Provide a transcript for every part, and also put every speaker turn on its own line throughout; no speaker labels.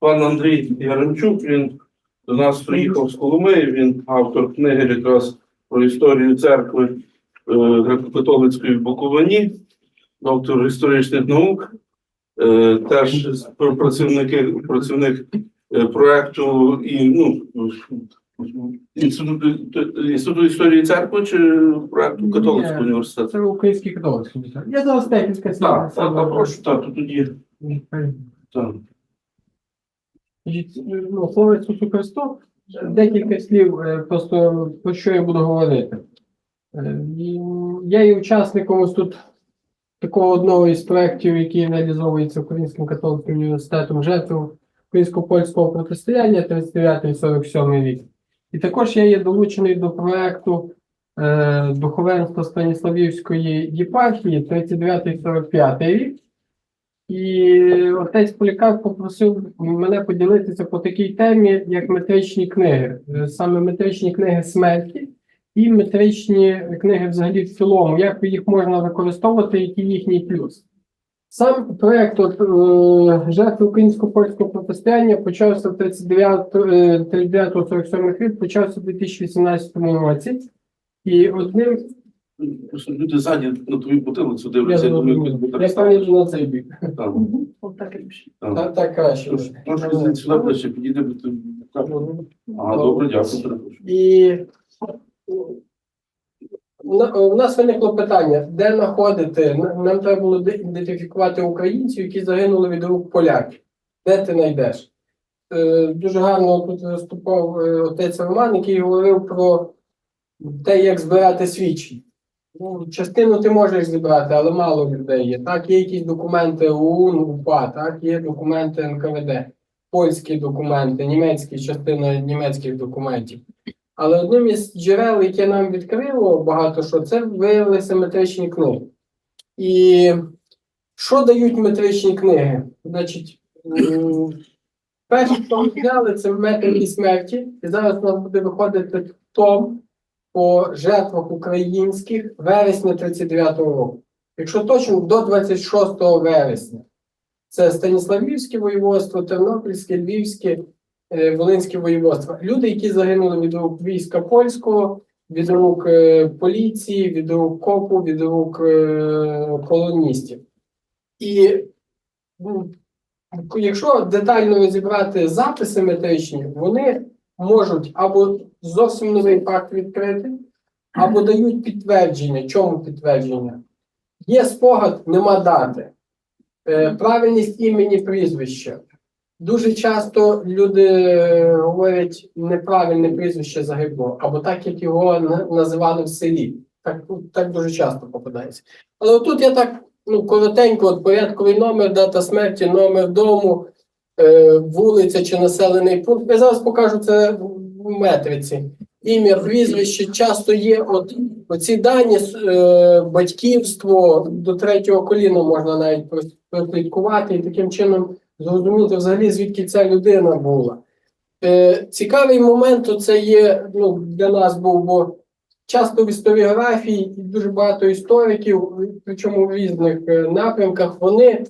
пан Андрій Яремчук, він до нас приїхав з Коломиї, він автор книги якраз про історію церкви е, греко-католицької в Буковині, доктор історичних наук, е, теж працівники, працівник е, проекту і ну, інституту, історії церкви чи проекту католицького
Ні.
університету?
Це український католицький. університет. Я зараз декілька.
Так, так, так, прошу, так, то тоді. Так.
Ну, слава Ісусу Христу, декілька слів, е, просто про що я буду говорити. Е, Я є учасником ось тут такого одного із проєктів, який реалізовується Українським католицьким університетом жертв українсько-польського протистояння 39-47 рік. І також я є долучений до проєкту е, духовенства Станіславівської єпархії 39-45 рік. І отець Полікар попросив мене поділитися по такій темі, як метричні книги, Е, саме метричні книги смерті і метричні книги взагалі в цілому, як їх можна використовувати, який їхній плюс. Сам проєкт е, жертви українсько-польського протистояння почався в 39-47 рік, почався в 2018 році. І одним
Просто люди ззаді на твою бутилицю
я
дивляться, думаю,
зрозумів,
буде
я пам'ятаю на цей бік.
там.
Так,
там.
так краще.
Тож, Трошки сюди ближче підійде, бо ти так. А, добре, дякую. перепрошую.
І на- у нас виникло питання, де знаходити. Н- Нам треба було де- ідентифікувати українців, які загинули від рук поляків. Де ти знайдеш? Е, Дуже гарно тут виступав е, отець Роман, який говорив про те, як збирати свідчення. Ну, частину ти можеш зібрати, але мало людей є. Так, є якісь документи ОУН, УПА, так, є документи НКВД, польські документи, німецькі частина німецьких документів. Але одним із джерел, яке нам відкрило багато що, це виявилися метричні книги. І що дають метричні книги? Значить, м, перші, хто ми взяли, це метрики смерті. І зараз у нас буде виходити том по жертвах українських вересня 39-го року. Якщо точно, до 26 вересня. Це Станіславівське воєводство, Тернопільське, Львівське, е, Волинське воєводство. Люди, які загинули від рук війська польського, від рук е, поліції, від рук копу, від рук е, колоністів. І якщо детально розібрати записи метричні, вони можуть або зовсім новий факт відкрити, або дають підтвердження. Чому підтвердження? Є спогад, нема дати. Е, правильність імені прізвища. Дуже часто люди е, говорять неправильне прізвище загибло, або так, як його називали в селі. Так, так дуже часто попадається. Але отут я так ну, коротенько, от порядковий номер, дата смерті, номер дому, вулиця чи населений пункт. Я зараз покажу це в метриці. Ім'я, прізвище часто є. От оці дані е, батьківство до третього коліна можна навіть прос- прослідкувати і таким чином зрозуміти взагалі, звідки ця людина була. Е, цікавий момент це є ну, для нас був, бо часто в історіографії і дуже багато істориків, причому в різних е, напрямках, вони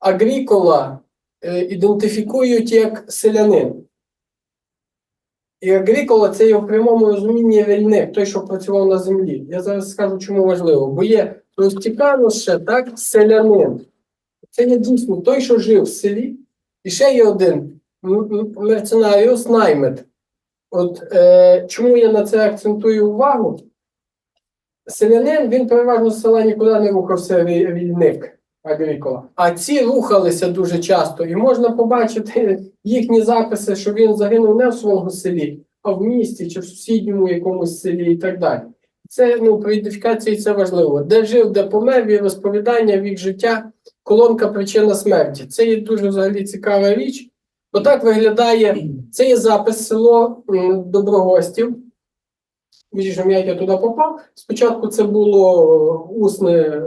агрікола е, ідентифікують як селянин. І агрікола це є в прямому розумінні вільник, той, що працював на землі. Я зараз скажу, чому важливо. Бо є Рустіканус ще, так, селянин. Це є дійсно той, що жив в селі, і ще є один мерценаріус наймет. От е, чому я на це акцентую увагу? Селянин він переважно з села нікуди не рухався вільник агрікола. А ці рухалися дуже часто, і можна побачити їхні записи, що він загинув не в своєму селі, а в місті чи в сусідньому якомусь селі і так далі. Це ну, при ідентифікації це важливо. Де жив, де помер, вік розповідання, вік життя, колонка причина смерті. Це є дуже взагалі цікава річ. Отак виглядає. Це є запис село Доброгостів. Більше, як я туди попав. Спочатку це було усне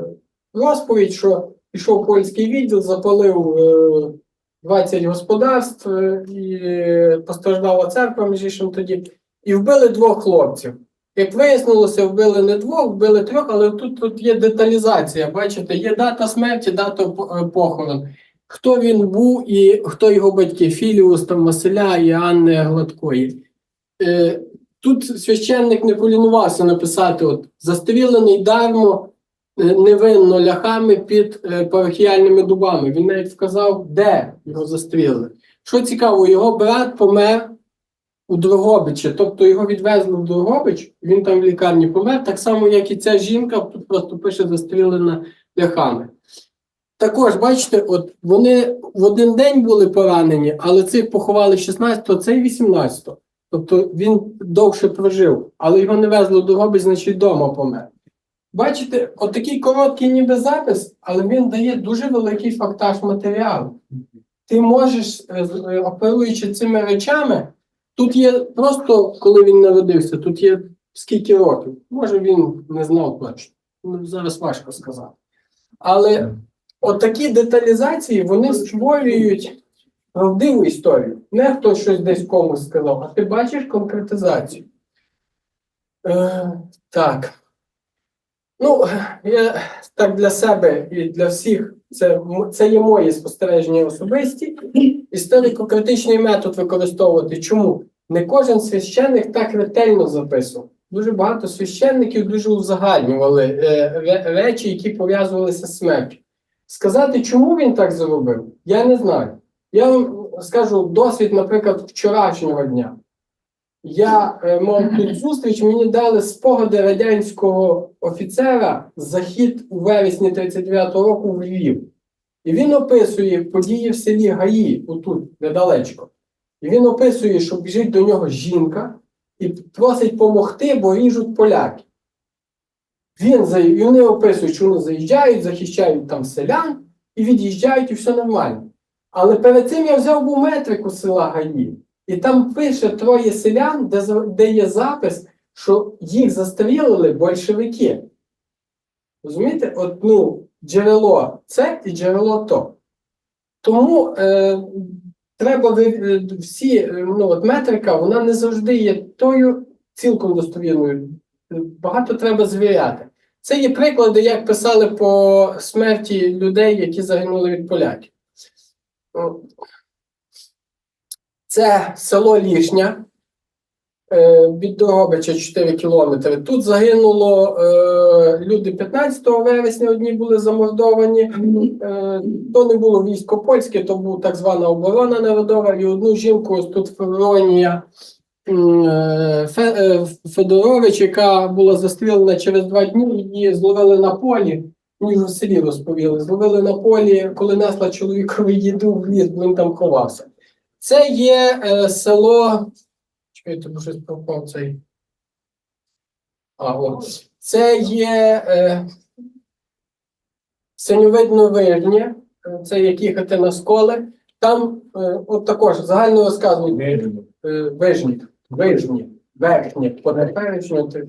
розповідь, що пішов польський відділ, запалив е, 20 господарств е, і постраждала церква, між іншим тоді, і вбили двох хлопців. Як вияснилося, вбили не двох, вбили трьох, але тут, тут є деталізація. Бачите, є дата смерті, дата е, похорон. хто він був і хто його батьки, Філіус, там, Василя і Анни Гладкої. Е, тут священник не полінувався написати: от, застрілений дармо е, невинно ляхами під е, парахіальними дубами. Він навіть вказав, де його застрілили. Що цікаво, його брат помер у Дрогобичі, тобто його відвезли в Дрогобич, він там в лікарні помер, так само, як і ця жінка, тут просто пише застрілена ляхами. Також, бачите, от вони в один день були поранені, але цих поховали 16-го, цей 18-го. Тобто він довше прожив, але його не везли в Дрогобич, значить вдома помер. Бачите, отакий короткий ніби запис, але він дає дуже великий фактаж матеріалу. Ти можеш, е, е, оперуючи цими речами, тут є просто, коли він народився, тут є скільки років. Може він не знав точно. Ну, зараз важко сказати. Але отакі деталізації вони створюють правдиву історію. Не хто щось десь комусь сказав, а ти бачиш конкретизацію. Е, так. Ну, я так для себе і для всіх, це, це є мої спостереження особисті. Історико-критичний метод використовувати. Чому? Не кожен священник так ретельно записував. Дуже багато священників дуже узагальнювали е, речі, які пов'язувалися з смертю. Сказати, чому він так зробив, я не знаю. Я вам скажу досвід, наприклад, вчорашнього дня. Я е, мав тут зустріч, мені дали спогади радянського офіцера захід у вересні 39-го року в Львів. І він описує події в селі Гаї, отут, недалечко. І він описує, що біжить до нього жінка і просить допомогти, бо ріжуть поляки. Він і вони описують, що вони заїжджають, захищають там селян і від'їжджають, і все нормально. Але перед цим я взяв був метрику села Гаї, і там пише троє селян, де, де є запис, що їх застрілили большевики. Розумієте? От, ну, джерело це і джерело то. Тому е, треба е, всі, е, ну, от метрика, вона не завжди є тою цілком достовірною. Багато треба звіряти. Це є приклади, як писали по смерті людей, які загинули від поляків. Це село Лішня е, від Дрогобича 4 кілометри. Тут загинуло е, люди 15 вересня, одні були замордовані. Е, то не було військо польське, то була так звана оборона народова. І одну жінку ось тут Февронія Федорович, яка була застрілена через два дні, її зловили на полі. Мені в селі розповіли. Зловили на полі, коли несла чоловікові їду в ліс, бо він там ховався. Це є е, село. Чекайте, бо щось пропав цей. А, о. Це є е, синьовидно вижнє, е, це як їхати на сколи. Там е, от також загально розказують е, вижні, вижні, верхнє, по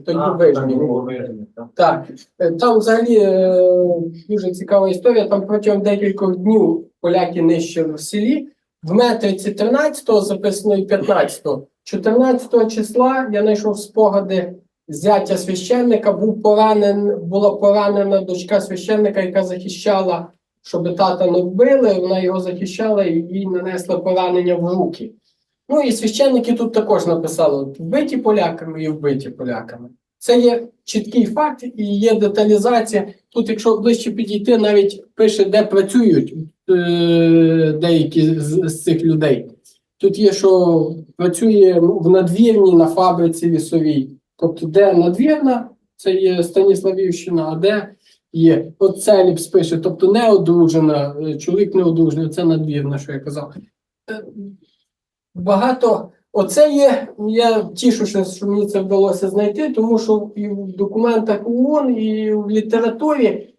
тоді вижні. Так, е, там взагалі е, дуже цікава історія. Там протягом декількох днів поляки нищили в селі. В метриці 13-го записано і 15-го. 14 числа я знайшов спогади зятя священника. Був поранен, була поранена дочка священника, яка захищала, щоб тата не вбили. Вона його захищала і їй нанесла поранення в руки. Ну і священники тут також написали: вбиті поляками і вбиті поляками. Це є чіткий факт і є деталізація. Тут, якщо ближче підійти, навіть пише, де працюють деякі з, з цих людей. Тут є, що працює ну, в надвірні на фабриці лісовій. Тобто, де надвірна, це є Станіславівщина, а де є от Целіпс пише, тобто не одружена, е, чоловік не одружений, це надвірна, що я казав. Е, Багато Оце є, я тішуся, що мені це вдалося знайти, тому що і в документах ООН, і в літературі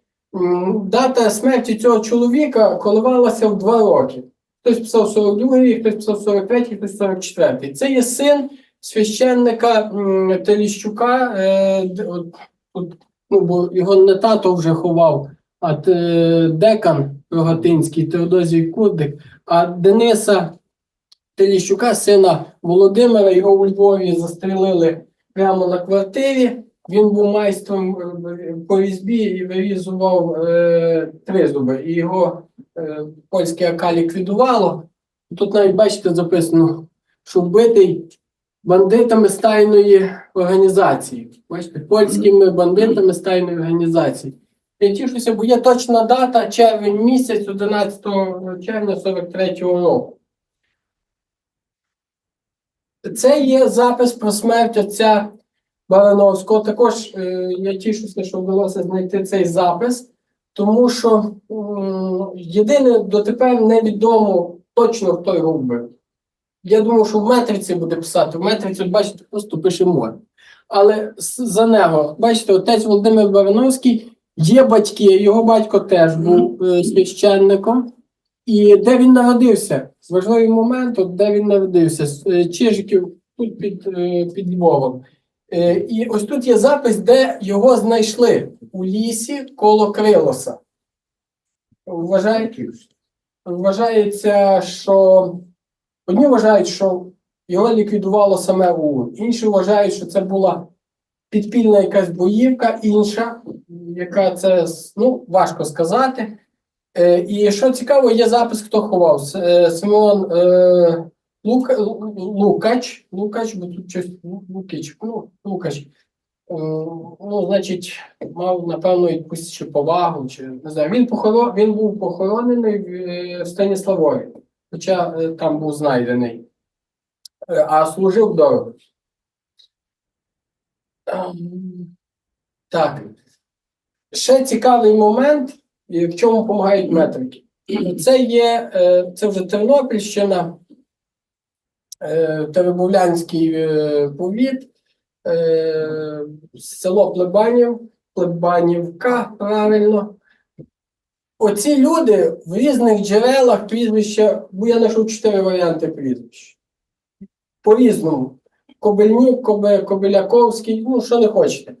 дата смерті цього чоловіка коливалася в два роки. Хтось писав 42 рік, хтось писав 43, хтось 44. Це є син священника Теліщука, е, ну, бо його не тато вже ховав, а декан Рогатинський, Теодозій Курдик, а Дениса Теліщука, сина Володимира, його у Львові застрелили прямо на квартирі. Він був майстром е, по різьбі і вирізував е, тризуби. І його е, польське АК ліквідувало. Тут навіть бачите записано, що вбитий бандитами з тайної організації. Бачите, польськими бандитами з тайної організації. Я тішуся, бо є точна дата, червень місяць, 11 червня 43-го року. Це є запис про смерть отця Барановського. Також е, я тішуся, що вдалося знайти цей запис, тому що єдине дотепер невідомо точно, хто його вбив. Я думав, що в метриці буде писати. В метриці, бачите, просто пише море. Але за нього, бачите, отець Володимир Барановський є батьки, його батько теж був е, священником. І де він народився? Важливий момент, от де він народився, е, Чижиків, тут під, під Львовом. Е, І ось тут є запис, де його знайшли у лісі коло Крилоса. Вважають, вважається, що одні вважають, що його ліквідувало саме ОУН, інші вважають, що це була підпільна якась боївка, інша, яка це ну, важко сказати. Е, і що цікаво, є запис, хто ховав. Е, Симеон е, Лука, Лукач, Лукач, бо тут щось Лукич, ну, Лукач. Е, ну, значить, мав, напевно, якусь ще повагу, чи не знаю. Він, похоро... він був похоронений в е, Станіславові, хоча е, там був знайдений, а служив дорого. Ем, Так. Ще цікавий момент, в чому допомагають метрики. Це є це вже Тернопільщина, Теребовлянський е, повіт, е, село Плебанів, Плебанівка, правильно. Оці люди в різних джерелах прізвища, бо я знайшов чотири варіанти прізвищ. По-різному. Кобельнюк, Кобе, Кобеляковський, ну що не хочете.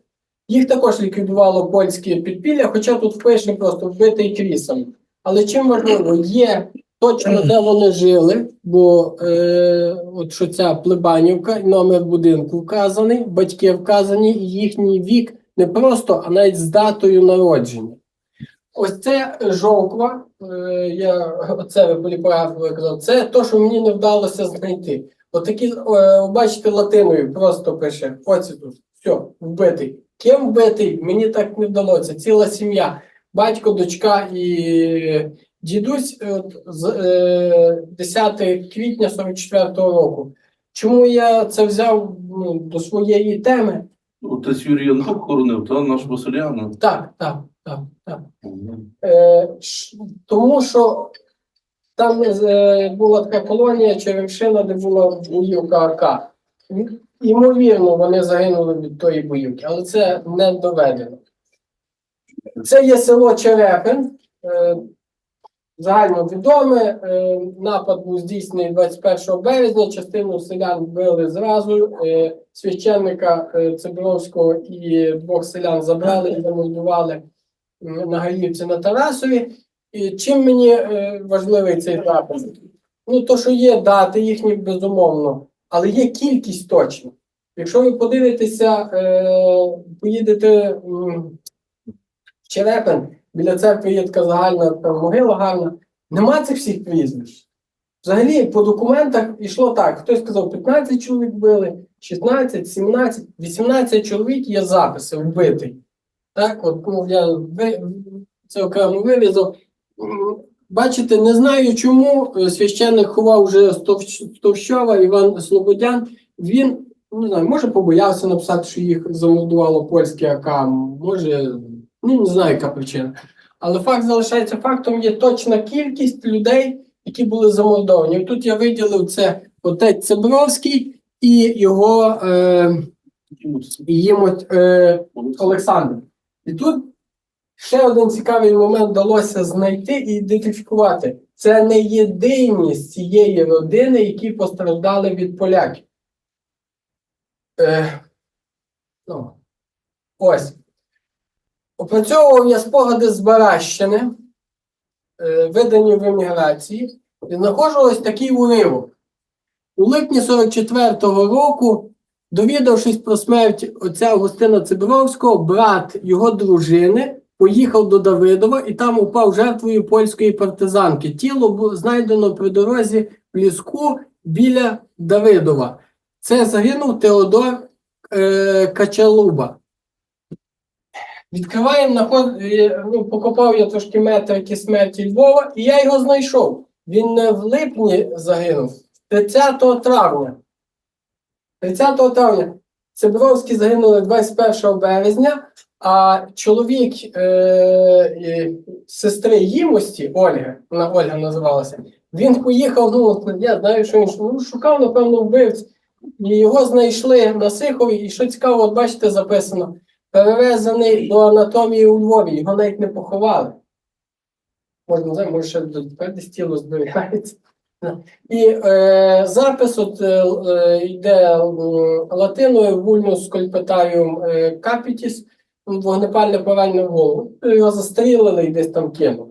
Їх також ліквідувало польське підпілля, хоча тут впише просто вбитий крісом. Але чим важливо, є точно, де вони жили, бо е, от що ця плебанівка, номер будинку вказаний, батьки вказані, і їхній вік не просто, а навіть з датою народження. Ось це жовква, е, я оце поліпограф виказав, це те, що мені не вдалося знайти. Отакі, е, бачите, латиною просто пише, оці тут, все, вбитий. Ким вбитий, мені так не вдалося. Ціла сім'я, батько, дочка і дідусь е, от, з е, 10 квітня 44-го року. Чому я це взяв ну, до своєї теми?
Отець Юрій Янко хоронив, та наш Василянин.
Так, так, так, так. Е, ш- тому що там е, була така колонія Черемшина, де була боївка АК. Ймовірно, вони загинули від тої боївки, але це не доведено. Це є село Черепин. Е, загально відоме. Е, напад був здійснений 21 березня. Частину селян вбили зразу. Е, священника е, Цибровського і двох селян забрали і замордували на Гаївці на Тарасові. І чим мені е, важливий цей запис? Ну, то, що є дати їхні, безумовно, але є кількість точно. Якщо ви подивитеся, поїдете в Черепин, біля церкви є така загальна там, могила гарна, нема цих всіх прізвищ. Взагалі, по документах йшло так: хтось сказав, 15 чоловік били, 16, 17, 18 чоловік є записи вбитий. Так, от ну, я це окремо вирізав. Бачите, не знаю, чому е, священник ховав вже Стовщова Іван Слободян. Він не знаю, може побоявся написати, що їх замордувало польське АК, може, ну не знаю, яка причина. Але факт залишається фактом, є точна кількість людей, які були замордовані. Тут я виділив це отець Цебровський і його е, Ємот, е, Олександр. І тут ще один цікавий момент вдалося знайти і ідентифікувати. Це не єдині з цієї родини, які постраждали від поляків. Е, ну, ось. Опрацьовував я спогади з Баращини, е, видані в еміграції, і знаходжу ось такий уривок. У липні 44-го року Довідавшись про смерть отця Августина Цибровського, брат його дружини поїхав до Давидова і там упав жертвою польської партизанки. Тіло було знайдено при дорозі в ліску біля Давидова. Це загинув Теодор е, Качалуба. Відкриваємо наход, е, ну, покопав я трошки метрики смерті Львова, і я його знайшов. Він не в липні загинув, 30 травня. 30 травня. Цибровські загинули 21 березня, а чоловік е, сестри Їмості, Ольги, вона Ольга називалася, він поїхав, ну, я знаю, що він ну, шукав, напевно, вбивць. І його знайшли на Сихові, і що цікаво, от бачите, записано, перевезений до анатомії у Львові, його навіть не поховали. Можна, знаю, може, ще тепер десь тіло зберігається. І е, запис от, е, е, йде латиною вульнус кольпетаріум е, капітіс, вогнепальне поранення в голову. Його застрілили і десь там кинули.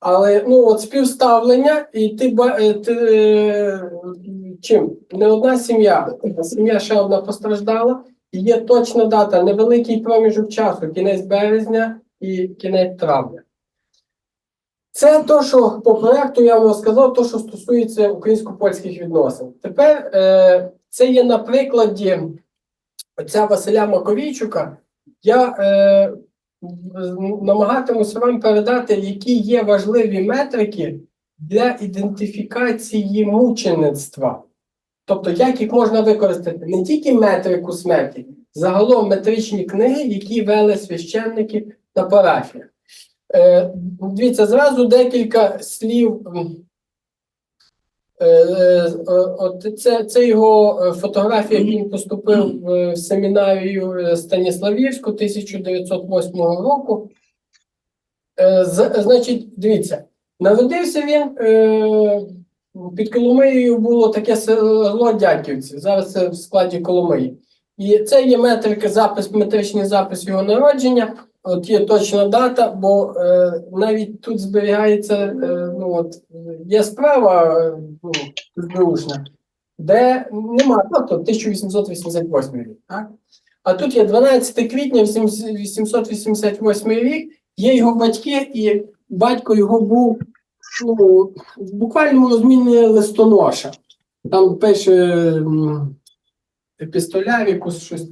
Але ну, от співставлення, і ти, е, ти е, чим? Не одна сім'я, сім'я ще одна постраждала, є точна дата, невеликий проміжок часу, кінець березня і кінець травня. Це то, що по проекту я вам сказав, то, що стосується українсько-польських відносин. Тепер е, це є на прикладі отця Василя Маковійчука. Я е, намагатимуся вам передати, які є важливі метрики для ідентифікації мучеництва. Тобто, як їх можна використати не тільки метрику смерті, загалом метричні книги, які вели священники на парафіях. Е, дивіться, зразу декілька слів. Е, е, от це, це його е, фотографія, він поступив в семінарію Станіславівську 1908 року. Е, Значить, дивіться, народився він е, під Коломиєю було таке село Дяківці, зараз це в складі Коломиї. І це є метрика, запис, метричний запис його народження. От є точна дата, бо е, навіть тут зберігається, е, ну от є справа е, ну, СБУшна, де нема, тобто 1888 рік. Так? А тут є 12 квітня 1888 рік, є його батьки, і батько його був ну, в буквальному розміні листоноша. Там пише епістолярі, якусь щось.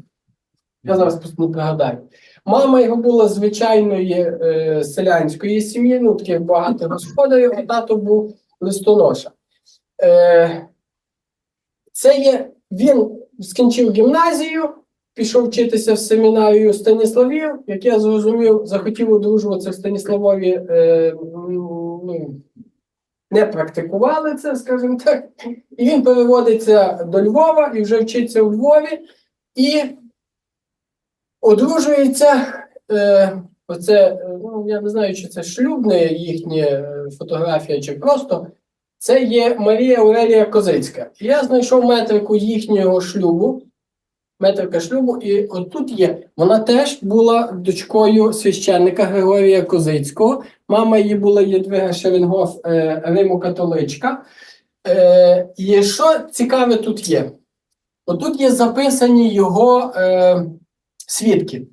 Я зараз просто не пригадаю. Мама його була звичайної е, селянської сім'ї, ну таких багато господарів, а тато був листоноша. Е, це є, він скінчив гімназію, пішов вчитися в семінарію Станіславів, як я зрозумів, захотів одружуватися в Станіславові, е, ну, не практикували це, скажімо так. І він переводиться до Львова і вже вчиться у Львові. І одружується. Е, оце, е, ну, я не знаю, чи це шлюбна їхня е, фотографія, чи просто. Це є Марія Аурелія Козицька. Я знайшов метрику їхнього шлюбу, метрика шлюбу, і отут є. Вона теж була дочкою священника Григорія Козицького. Мама її була Єдвига Шеренгоф, е, Римо-католичка. Е, і що цікаве тут є? Отут є записані його е, свідки.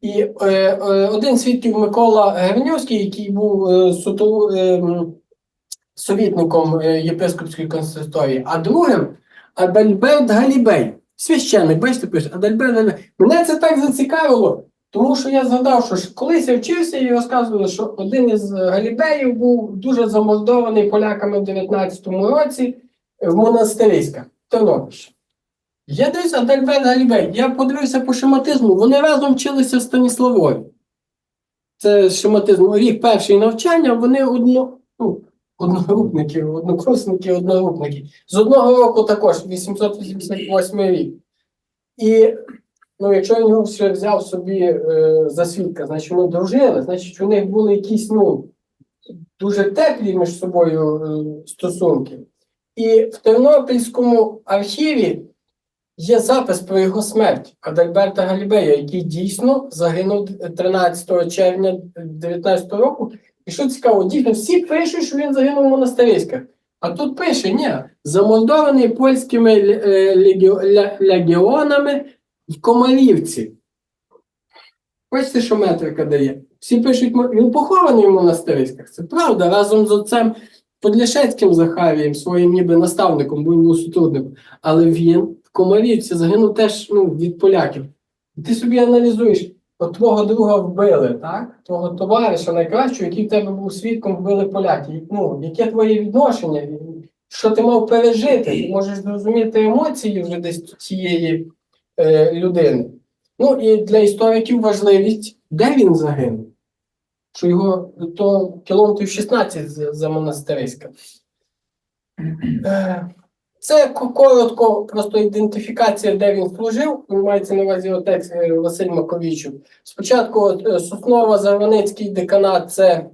І е, е, один свідків Микола Герньовський, який був е, суто, е, совітником е, єпископської консисторії, а другим Адальберт Галібей, священник, бачите, пише, Адальберт. Мене це так зацікавило, тому що я згадав, що колись я вчився і розказували, що один із Галібеїв був дуже замордований поляками в 19-му році в монастириськах Тернопільщині. Я дивлюся, Адальберт Галібей. Я подивився по шематизму. Вони разом вчилися в Станіславові. Це шематизм. Рік перший навчання, вони одно, ну, одногрупники, однокурсники, одногрупники. З одного року також, 888 рік. І ну, якщо він його взяв собі е, за свідка, значить вони дружили, значить у них були якісь ну, дуже теплі між собою е, стосунки. І в Тернопільському архіві є запис про його смерть Адальберта Галібея, який дійсно загинув 13 червня 19 року. І що цікаво, дійсно всі пишуть, що він загинув в монастириськах. А тут пише, ні, замордований польськими е, легіонами в Комарівці. Бачите, що метрика дає? Всі пишуть, він похований в монастириськах. Це правда, разом з отцем Подляшецьким Захарієм, своїм ніби наставником, бо він був сутрудником. Але він в Комарівці загинув теж ну, від поляків. І ти собі аналізуєш, от твого друга вбили, так? Твого товариша найкращого, який в тебе був свідком, вбили поляки. Ну, яке твоє відношення? Що ти мав пережити? Ти можеш зрозуміти емоції вже десь цієї е, людини. Ну і для істориків важливість, де він загинув. Що його то кілометрів 16 за, монастириська. Е, Це коротко, просто ідентифікація, де він служив. Мається на увазі отець е, Василь Маковічук. Спочатку е, Соснова, Зарваницький деканат це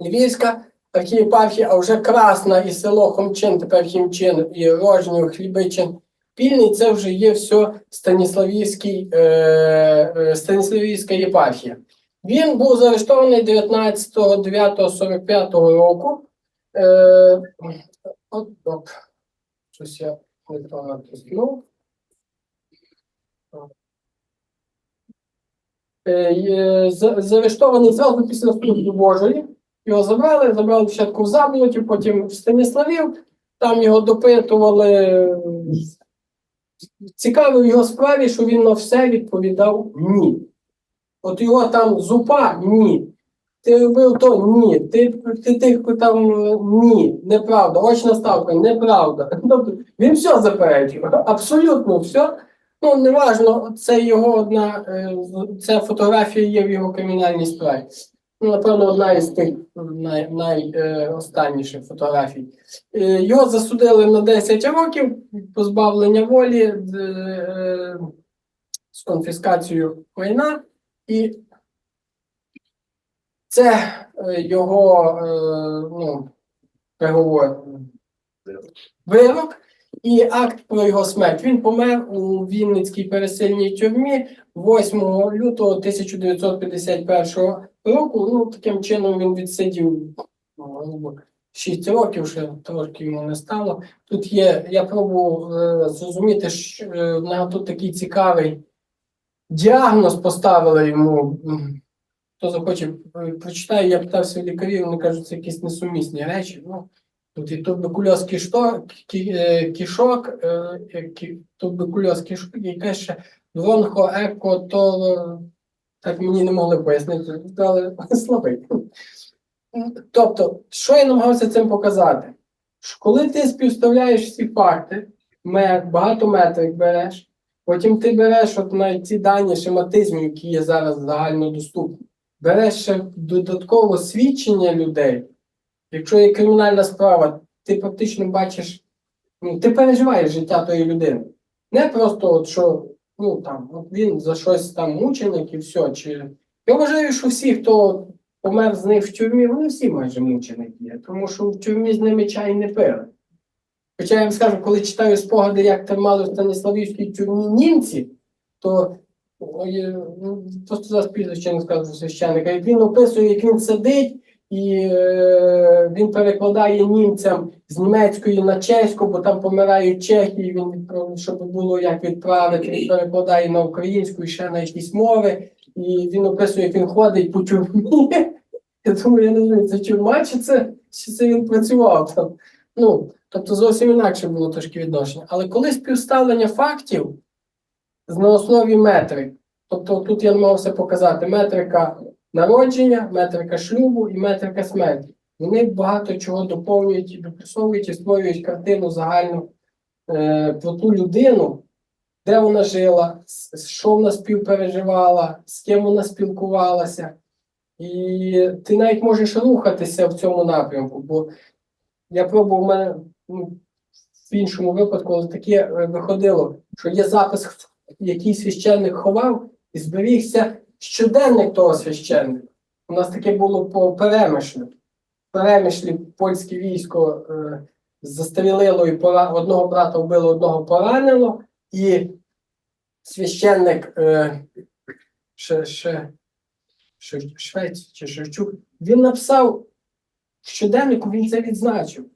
Львівська архієпархія, а вже Красна і село Хомчин, тепер Хімчин, і Рожнів, Хлібичин. Пільний це вже є все Станіславівський, е, е, Станіславівська єпархія. Він був заарештований 19.09.45 року. Е, от, от, щось я не то натиснув. Е, Заарештований зразу після служби Божої. Його забрали, забрали спочатку в Заболоті, потім в Станіславів. Там його допитували. Цікаво в його справі, що він на все відповідав ні. От його там зупа ні. Ти робив то ні. Ти, ти тих питав ні, неправда. Очна ставка, неправда. Тобто він все заперечив, абсолютно все. Ну, неважно, це його одна, е, ця фотографія є в його кримінальній справі. Ну, напевно, одна із тих най, найостанніших фотографій. Е, Його засудили на 10 років позбавлення волі з, е, конфіскацією майна, і це е, його е, ну, приговор, вирок і акт про його смерть. Він помер у Вінницькій пересильній тюрмі 8 лютого 1951 року. Ну, таким чином він відсидів ну, грубо, 6 років, ще трошки йому не стало. Тут є, я пробував е, зрозуміти, що нього тут такий цікавий діагноз поставили йому. Хто захоче, е, прочитає, я питався лікарів, вони кажуть, це якісь несумісні речі. Ну, тут і туберкульоз кішто, кі, е, кішок, е, е, туберкульоз кішок, і ще бронхо, еко, то так мені не могли пояснити, але слабий. Тобто, що я намагався цим показати? Коли ти співставляєш всі факти, багато метрик береш, потім ти береш от навіть ці дані шематизмів, які є зараз загальнодоступні, береш ще додатково свідчення людей. Якщо є кримінальна справа, ти практично бачиш, ну, ти переживаєш життя тої людини. Не просто, от, що ну, там, от він за щось там мученик і все. Чи... Я вважаю, що всі, хто помер з них в тюрмі, вони всі майже мученики є, тому що в тюрмі з ними чай не пили. Хоча я вам скажу, коли читаю спогади, як тримали в Станіславівській тюрмі німці, то просто зараз прізвище не скажу священника, як він описує, як він сидить і е, він перекладає німцям з німецької на чеську, бо там помирають чехи, і він щоб було як відправити, він перекладає на українську і ще на якісь мови. І він описує, як він ходить по тюрмі. Я думаю, я не знаю, це тюрма, чи це, чи це він працював там. Ну, тобто зовсім інакше було трошки відношення. Але коли співставлення фактів з на основі метрик, тобто тут я намагався показати метрика народження, метрика шлюбу і метрика смерті. Вони багато чого доповнюють і доплюсовують і створюють картину загальну е, про ту людину, де вона жила, що вона співпереживала, з ким вона спілкувалася. І ти навіть можеш рухатися в цьому напрямку, бо я пробував в мене ну, в іншому випадку, але таке е, виходило, що є запис, який священник ховав, і зберігся щоденник того священника. У нас таке було по перемишлю. Перемишлі польське військо е, застрілило і пора... одного брата вбило, одного поранило, і священник е, ще, ще, Швець чи Шевчук, він написав в щоденнику, він це відзначив.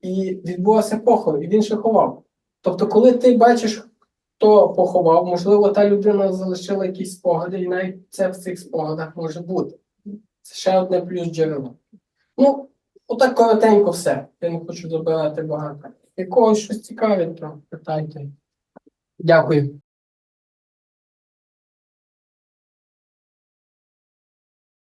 І відбувався похорон, і він ще ховав. Тобто, коли ти бачиш хто поховав, можливо, та людина залишила якісь спогади, і навіть це в цих спогадах може бути. Це ще одне плюс джерело. Ну, отак коротенько все. Я не хочу забирати багато. Якогось щось цікавить, то питайте. Дякую.